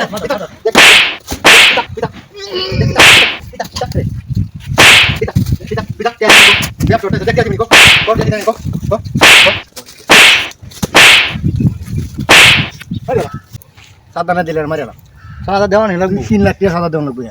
Beta বিটা বিটা বিটা বিটা বিটা বিটা কে আসব বিয়া ছোট দেখে আসবি কো কর দেখে কো কো আরে সাদা না। দিলে সাদা দেওয়া নেই লাগবে তিন লাখ টাকা সাদা দেওয়া লাগবে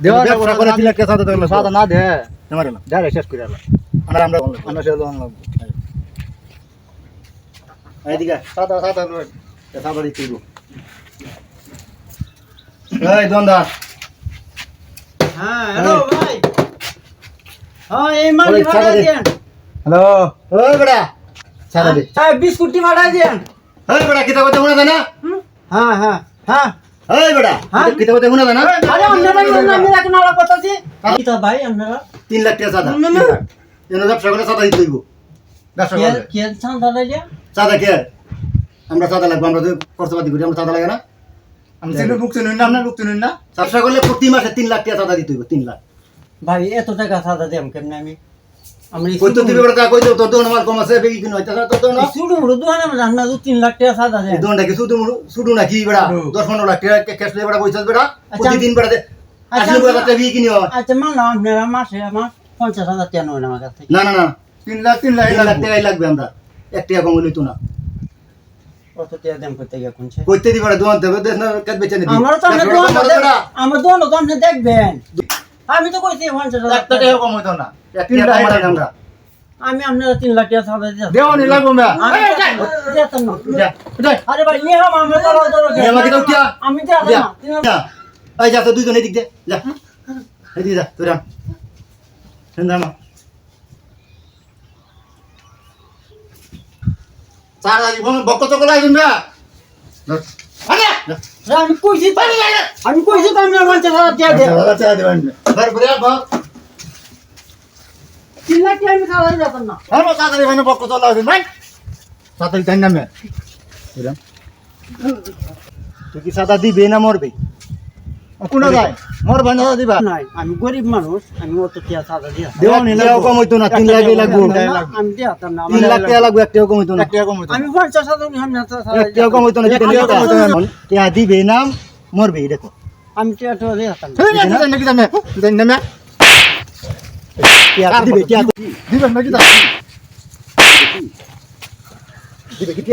দেওয়া করে তিন লাখ টাকা সাদা দেওয়া সাদা না দে মারিলা ডাইরে শেষ করে আলা আমরা আমরা আমরা সে লোন লাগবো। এইদিকে সাদা সাদা সাদা দিতে এই দন্দা। হ্যাঁ হ্যালো ভাই। হ্যাঁ এই মাল ভাড়া। দেন। হ্যালো। ওই বড়া সাদা দে। হ্যাঁ বিস্কুটটি ভাড়া দেন। ওই বড়া কিতা কথা শুনা জানা হ্যাঁ হ্যাঁ হ্যাঁ। ওই বড়া হ্যাঁ? কিতা কথা শুনা জানা আরে আপনারা আমি এখন আলাপ করতেছি। কি তো ভাই আপনারা? তিন লাখ টাকা সাদা না, না। এনে ব্যবসা করে সাদা দিতে দিব ব্যবসা করে কে চান্দা লাইলে সাদা কে? আমরা সাদা লাগবে আমরা তো খরচপাতি করি আমরা সাদা লাগে না। আমি না আপনার না। ব্যবসা করলে প্রতি মাসে তিন লাখ টাকা দিতে হইব তিন লাখ। ভাই এত টাকা কেমনে আমি দিবে তোর দোকান আমার কম আছে বেগি কিনো হইতা তোর দোকান শুরু মুড়ো দোকানে আমরা দু তিন লাখ টাকা সাদা দেন দোকানটা কি নাকি বড়া? হুম। দশ পনেরো লাখ টাকা ক্যাশ লয়ে বড়া পয়সা বড়া? আচ্ছা, প্রতিদিন বড়া আচ্ছা, আসলে বড়া টাকা বিয়ে কিনিও আচ্ছা মানলাম আপনারা মাসে আমার পঞ্চাশ হাজার টাকা নেবেন আমার কাছ না না না। তিন লাখ তিন লাখ লাখ টাকাই লাগবে আমরা। এক টাকা কম হইতো না। কত টাকা দেন করতে গিয়ে কোনছে কইতে দিবা দোকান দেবে দেশ না কাজ বেচে নিবি? আমারও তো আপনার দোকান আমার দোকান তো আপনি দেখবেন। আমি তো কইছি পঞ্চাশ হাজার টাকা। কম হইতো না। তিন লাখ টাকা। আমরা আমি আপনারা তিন লাখ টাকা সাদা দিয়ে দেওয়া নি লাগবো মে না। আরে ভাই নিয়ে হাম আমরা এ আমাকে দাও কিয়া আমি যা না। এই যা তো দুইজন এদিক দে। যা। এদিক যা তোরা হেন্দা সারা জীবন বক্ক তো কলাই দিন না। আমি কইছি আমি কইছি তো আমি হাজার টাকা দেব? দাদা চা দিবেন? বাপ তিন লাখ টাকা আমি সাদা দিতাম না? আমার সারা জীবন বক্ক তো লাগবে ভাই। সাতাই তাই নামে। তুই কি সাদা দিবে না মরবে? কোন যায়। মোর ভাই না দিবা। নাই আমি গরিব মানুষ আমি অত টাকা সাদা দিয়ে। দেওয়া নি লাগবো কম হইতো না তিন লাখ লাগবো আমি দিতাম না তিন লাখ টাকা লাগবে এক টাকা কম হইতো না। এক টাকা কম হইতো আমি পঞ্চাশ হাজার আমি সাদা এক টাকা কম হইতো না টাকা কম হইতো না। টাকা দিবে না মরবে দেখো। আমি টাকা টাকা দিতাম না তুই না? নাকি জানে তুই না টাকা দিবে টাকা দিবেন নাকি জানে দিবে কি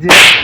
Yeah.